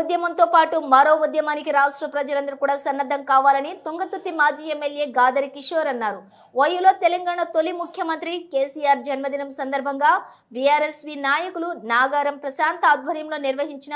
ఉద్యమంతో పాటు మరో ఉద్యమానికి రాష్ట్ర ప్రజలందరూ కూడా సన్నద్ధం కావాలని తుంగతుర్తి మాజీ ఎమ్మెల్యే గాదరి కిషోర్ అన్నారు. ఓయూలో తెలంగాణ తొలి ముఖ్యమంత్రి కేసీఆర్ జన్మదినం సందర్భంగా బీఆర్ఎస్వి నాయకులు నాగారం ప్రశాంత్ ఆధ్వర్యంలో నిర్వహించిన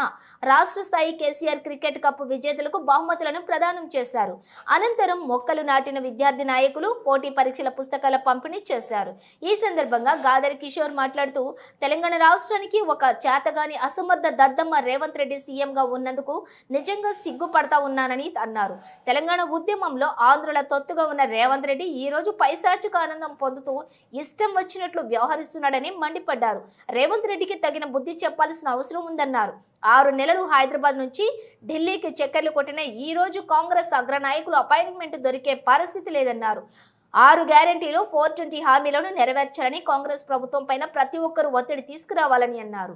రాష్ట్ర స్థాయి కేసీఆర్ క్రికెట్ కప్ విజేతలకు బహుమతులను ప్రదానం చేశారు. అనంతరం మొక్కలు నాటిన విద్యార్థి నాయకులు పోటీ పరీక్షల పుస్తకాల పంపిణీ చేశారు. ఈ సందర్భంగా గాదరి కిషోర్ మాట్లాడుతూ తెలంగాణ రాష్ట్రానికి ఒక చేతగాని అసమర్థ దద్దమ్మ రేవంత్ రెడ్డి సీఎంగా ఉన్నందుకు నిజంగా సిగ్గుపడతా ఉన్నానని అన్నారు. తెలంగాణ ఉద్యమంలో ఆంధ్రుల తొత్తుగా ఉన్న రేవంత్ రెడ్డి ఈ రోజు పైశాచిక ఆనందం పొందుతూ ఇష్టం వచ్చినట్లు వ్యవహరిస్తున్నాడని మండిపడ్డారు. రేవంత్ రెడ్డికి తగిన బుద్ధి చెప్పాల్సిన అవసరం ఉందన్నారు. ఆరు నెలలు హైదరాబాద్ నుంచి ఢిల్లీకి చక్కర్లు కొట్టిన ఈ రోజు కాంగ్రెస్ అగ్రనాయకులు అపాయింట్మెంట్ దొరికే పరిస్థితి లేదన్నారు. ఆరు గ్యారంటీలు ఫోర్ ట్వంటీ హామీలను నెరవేర్చాలని కాంగ్రెస్ ప్రభుత్వం పైన ప్రతి ఒక్కరూ ఒత్తిడి తీసుకురావాలని అన్నారు.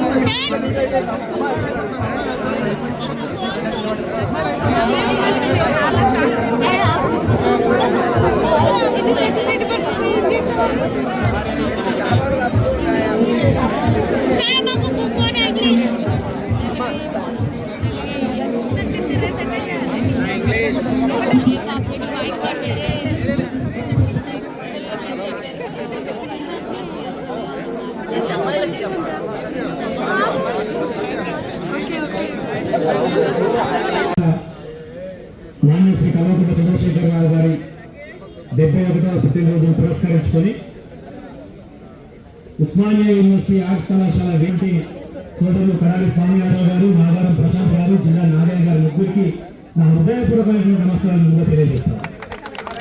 Set. మాన్య శ్రీ కల్వకుంట్ల చంద్రశేఖర్ రావు గారి డెబ్బై ఒకటవ పుట్టినరోజును పురస్కరించుకొని ఉస్మానియా యూనివర్సిటీ ఆర్ట్స్ కళాశాల వేంటి సోదరులు కడాలి స్వామియారావు గారు నాగారం ప్రశాంత్ గారు జిల్లా నాగయ్య గారి ముగ్గురికి నా హృదయపూర్వకమైన నమస్కారాలు ముందుగా తెలియజేస్తాను.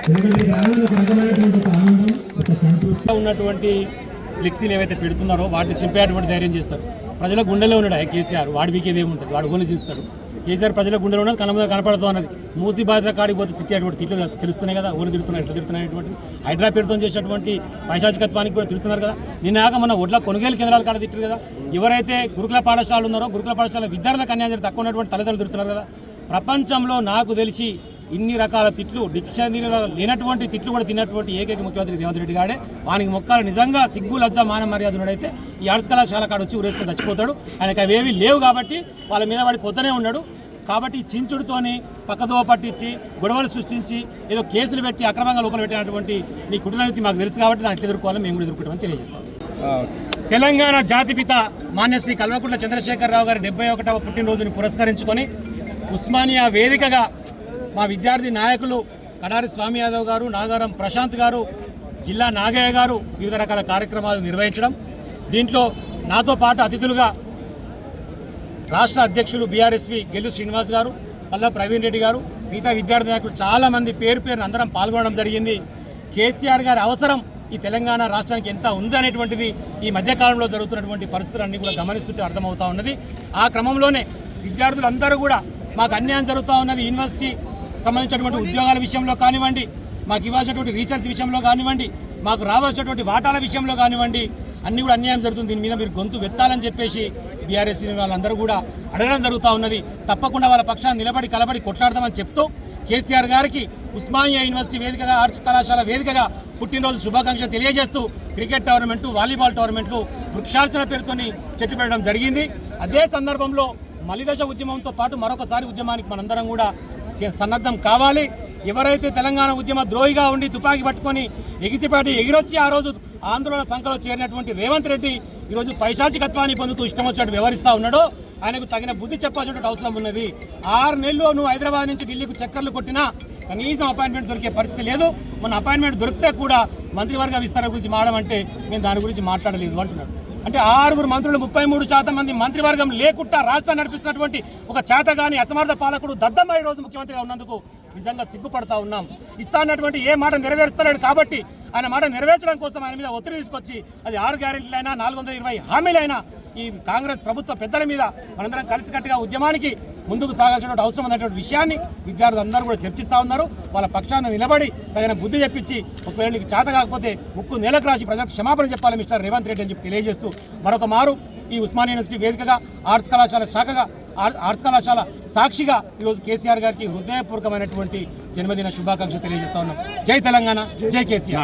ఎందుకంటే ఇది ఆనందం ఒక రకమైనటువంటి ఒక ఆనందం ఒక సంతృప్తి. ఉన్నటువంటి ఫ్లెక్సీలు ఏవైతే పెడుతున్నారో వాటిని చింపేటువంటి ధైర్యం చేస్తారు. ప్రజల గుండెలో ఉన్నాడు ఆ కేసీఆర్. వాడి వీకేది ఏముంటుంది? వాడు గోలు చూస్తాడు. కేసీఆర్ ప్రజల గుండెలో ఉన్నది కనబడ కనపడుతూ ఉన్నది. మూసి బాధ్యత కాడికి పోతే తిట్టేటువంటి తిట్లు తెలుస్తున్నాయి కదా? ఓలు తిడుతున్నారు ఎట్లా తిడుతున్నాయి హైడ్రా పేరుతో చేసినటువంటి పైశాచికత్వానికి కూడా తిడుతున్నారు కదా? నిన్నాక మన ఒడ్ల కొనుగోలు కేంద్రాలు కాడ తిట్టారు కదా? ఎవరైతే గురుకుల పాఠశాలలు ఉన్నారో గురుకుల పాఠశాల విద్యార్థులకు అన్యాయం తక్కువ ఉన్నటువంటి తల్లిదండ్రులు తిడుతున్నారు కదా? ప్రపంచంలో నాకు తెలిసి ఇన్ని రకాల తిట్లు డిక్షనరీలో లేనటువంటి తిట్లు కూడా తిన్నటువంటి ఏకైక ముఖ్యమంత్రి రేవంత్ రెడ్డి గాడే. వానికి మొక్కలు నిజంగా సిగ్గు లజ్జ మాన మర్యాద ఉన్నాడైతే ఈ ఆర్ట్స్ కళాశాల కాడ వచ్చి ఊరేసుకొని చచ్చిపోతాడు. ఆయనకు అవేవి లేవు కాబట్టి వాళ్ళ మీద వాడి పొద్దునే ఉన్నాడు. కాబట్టి చించుడుతోని పక్కదో పట్టించి గొడవలు సృష్టించి ఏదో కేసులు పెట్టి అక్రమంగా లోపల పెట్టినటువంటి నీ కుటుంబానికి మాకు తెలుసు కాబట్టి దాంట్లో ఎదుర్కోవాలని మేము కూడా ఎదుర్కొంటామని తెలియజేస్తాం. తెలంగాణ జాతిపిత మాన్యశ్రీ కల్వకుంట్ల చంద్రశేఖరరావు గారి డెబ్బై ఒకటవ పుట్టినరోజుని పురస్కరించుకొని ఉస్మానియా వేదికగా మా విద్యార్థి నాయకులు కడారి స్వామి యాదవ్ గారు నాగారం ప్రశాంత్ గారు జిల్లా నాగయ్య గారు వివిధ రకాల కార్యక్రమాలు నిర్వహించడం. దీంట్లో నాతో పాటు అతిథులుగా రాష్ట్ర అధ్యక్షులు బీఆర్ఎస్వి గెల్లు శ్రీనివాస్ గారు పల్లా ప్రవీణ్ రెడ్డి గారు మిగతా విద్యార్థి నాయకులు చాలామంది పేరు పేరున అందరం పాల్గొనడం జరిగింది. కేసీఆర్ గారి అవసరం ఈ తెలంగాణ రాష్ట్రానికి ఎంత ఉంది అనేటువంటిది ఈ మధ్యకాలంలో జరుగుతున్నటువంటి పరిస్థితులన్నీ కూడా గమనిస్తుంటే అర్థమవుతా ఉన్నది. ఆ క్రమంలోనే విద్యార్థులందరూ కూడా మాకు అన్యాయం జరుగుతూ ఉన్నది. యూనివర్సిటీ సంబంధించినటువంటి ఉద్యోగాల విషయంలో కానివ్వండి మాకు ఇవ్వాల్సినటువంటి రీసెర్చ్ విషయంలో కానివ్వండి మాకు రావాల్సినటువంటి వాటాల విషయంలో కానివ్వండి అన్ని కూడా అన్యాయం జరుగుతుంది. దీని మీద మీరు గొంతు వెత్తాలని చెప్పేసి బీఆర్ఎస్ వాళ్ళందరూ కూడా అడగడం జరుగుతూ ఉన్నది. తప్పకుండా వాళ్ళ పక్షాన్ని నిలబడి కలబడి కొట్లాడదామని చెప్తూ కేసీఆర్ గారికి ఉస్మానియా యూనివర్సిటీ వేదికగా ఆర్ట్స్ కళాశాల వేదికగా పుట్టినరోజు శుభాకాంక్షలు తెలియజేస్తూ క్రికెట్ టోర్నమెంటు వాలీబాల్ టోర్నమెంట్లు వృక్షార్చన పేరుతోని చెట్టు పెట్టడం జరిగింది. అదే సందర్భంలో మలిదశ ఉద్యమంతో పాటు మరొకసారి ఉద్యమానికి మనందరం కూడా సన్నద్ధం కావాలి. ఎవరైతే తెలంగాణ ఉద్యమ ద్రోహిగా ఉండి తుపాకీ పట్టుకొని ఎగిచిపాటి ఎగిరొచ్చి ఆ రోజు ఆందోళన సంఖలో చేరినటువంటి రేవంత్ రెడ్డి ఈరోజు పైశాచికత్వాన్ని పొందుతూ ఇష్టం వచ్చినట్టు వ్యవహరిస్తూ ఉన్నాడో. ఆయనకు తగిన బుద్ధి చెప్పాల్సిన అవసరం ఉన్నది. ఆరు నెలలు నువ్వు హైదరాబాద్ నుంచి ఢిల్లీకి చక్కర్లు కొట్టినా కనీసం అపాయింట్మెంట్ దొరికే పరిస్థితి లేదు. మన అపాయింట్మెంట్ దొరికితే కూడా మంత్రివర్గ విస్తరణ గురించి మాడమంటే మేము దాని గురించి మాట్లాడలేదు అంటున్నాడు. అంటే ఆరుగురు మంత్రులు ముప్పై మూడు శాతం మంది మంత్రివర్గం లేకుండా రాష్ట్రాన్ని నడిపిస్తున్నటువంటి ఒక చేతగాని అసమర్థ పాలకుడు దద్దమ్మ ఈ రోజు ముఖ్యమంత్రిగా ఉన్నందుకు నిజంగా సిగ్గుపడతా ఉన్నాం. ఇస్తా అన్నటువంటి ఏ మాట నెరవేరుస్తలేడు కాబట్టి ఆయన మాట నెరవేర్చడం కోసం ఆయన మీద ఒత్తిడి తీసుకొచ్చి అది ఆరు గ్యారెంటీలైనా నాలుగు వందల ఇరవై హామీలైనా ఈ కాంగ్రెస్ ప్రభుత్వ పెద్దల మీద మనందరం కలిసికట్టుగా ఉద్యమానికి ముందుకు సాగాల్సినటువంటి అవసరం ఉన్నటువంటి విషయాన్ని విద్యార్థులు అందరూ కూడా చర్చిస్తూ ఉన్నారు. వాళ్ళ పక్షాన నిలబడి తగిన బుద్ధి చెప్పించి ఒకవేళ నీకు చేత కాకపోతే ముక్కు నేలకు రాసి ప్రజలకు క్షమాపణ చెప్పాలి మిస్టర్ రేవంత్ రెడ్డి అని చెప్పి తెలియజేస్తూ మరొక మారు ఈ ఉస్మానియా యూనివర్సిటీ వేదికగా ఆర్ట్స్ కళాశాల శాఖగా ఆర్ట్స్ కళాశాల సాక్షిగా ఈరోజు కేసీఆర్ గారికి హృదయపూర్వకమైనటువంటి జన్మదిన శుభాకాంక్షలు తెలియజేస్తా ఉన్నాం. జై తెలంగాణ జై కేసీఆర్.